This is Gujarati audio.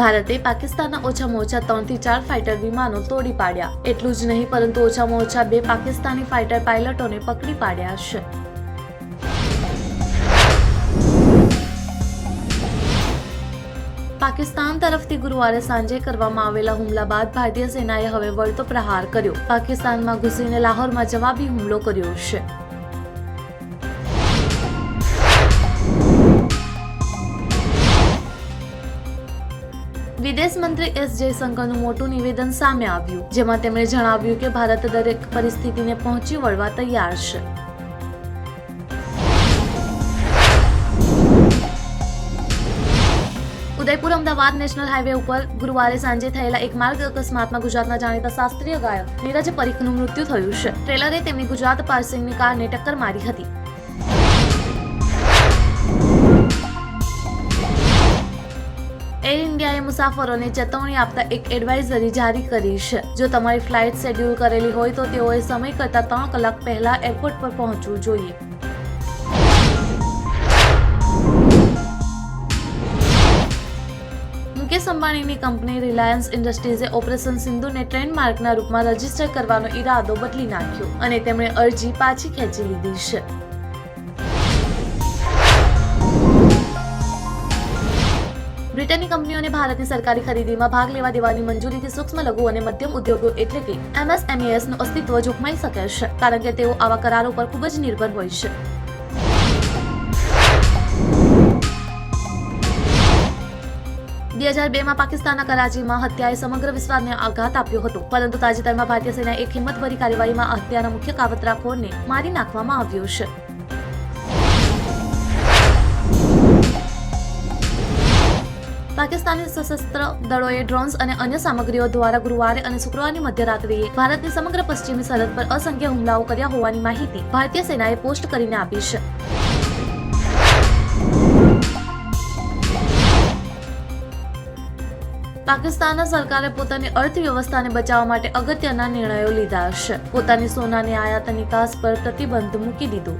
ભારતે પાકિસ્તાનના ઓછામાં ઓછા ત્રણથી ચાર ફાઇટર વિમાનો તોડી પાડ્યા. એટલું જ નહીં, પરંતુ ઓછામાં ઓછા બે પાકિસ્તાની ફાઇટર પાયલટોને પકડી પાડ્યા છે. પાકિસ્તાન તરફથી ગુરુવારે સાંજે કરવામાં આવેલા હુમલા બાદ ભારતીય સેનાએ હવે વળતો પ્રહાર કર્યો. પાકિસ્તાનમાં ઘૂસીને લાહોરમાં જવાબી હુમલો કર્યો છે. વિદેશ મંત્રી એસ જયશંકરનું મોટું નિવેદન સામે આવ્યું, જેમાં તેમણે જણાવ્યું કે ભારત દરેક પરિસ્થિતિને પહોંચી વળવા તૈયાર છે. ઉદયપુર અમદાવાદ નેશનલ હાઈવે ઉપર ગુરુવારે સાંજે થયેલા એક માર્ગ અકસ્માતમાં ગુજરાતના જાણીતા શાસ્ત્રીય ગાયક નીરજ પરીખનું મૃત્યુ થયું છે. ટ્રેલરે તેમની ગુજરાત પાર્સિંગની કારને ટક્કર મારી હતી. એર ઇન્ડિયાએ મુસાફરોને ચેતવણી આપતા એક એડવાઇઝરી જારી કરી છે. જો તમારી ફ્લાઇટ શેડ્યુલ કરેલી હોય તો તેઓએ સમય કરતાં ત્રણ કલાક પહેલા એરપોર્ટ પર પહોંચવું જોઈએ. મુકેશ અંબાણીની કંપની રિલાયન્સ ઇન્ડસ્ટ્રીઝે ઓપરેશન સિંધુને ટ્રેન્ડમાર્કના રૂપમાં રજિસ્ટર કરવાનો ઈરાદો બદલી નાખ્યો અને તેમણે અરજી પાછી ખેંચી લીધી છે. બ્રિટનની કંપનીઓને ભારતની સરકારી ખરીદીમાં ભાગ લેવા દેવાની મંજૂરીથી સૂક્ષ્મ લઘુ અને મધ્યમ ઉદ્યોગો એટલે કે MSMEs નું અસ્તિત્વ જોખમાઈ શકે છે, કારણ કે તેઓ આવા કરારો પર ખૂબ જ નિર્ભર હોય છે. બે હજાર બેમાં પાકિસ્તાનના કરાચીમાં હત્યાએ સમગ્ર વિશ્વને આઘાત આપ્યો હતો, પરંતુ તાજેતરમાં ભારતીય સેનાએ એક હિંમતભરી કાર્યવાહીમાં હત્યાના મુખ્ય કાવતરાખોરને મારી નાખવામાં આવ્યો છે. પાકિસ્તાની સશસ્ત્ર દળોએ ડ્રોન્સ અને અન્ય સામગ્રીઓ દ્વારા ગુરુવારે અને શુક્રવારની મધ્યરાત્રિએ ભારતની સમગ્ર પશ્ચિમી સરહદ પર અસંખ્ય હુમલાઓ કર્યા હોવાની માહિતી ભારતીય સેનાએ પોસ્ટ કરીને આપી છે. પાકિસ્તાનના સરકારે પોતાની અર્થવ્યવસ્થાને બચાવવા માટે અગત્યના નિર્ણયો લીધા છે. પોતાની સોનાની આયાત નિકાસ પર પ્રતિબંધ મૂકી દીધો.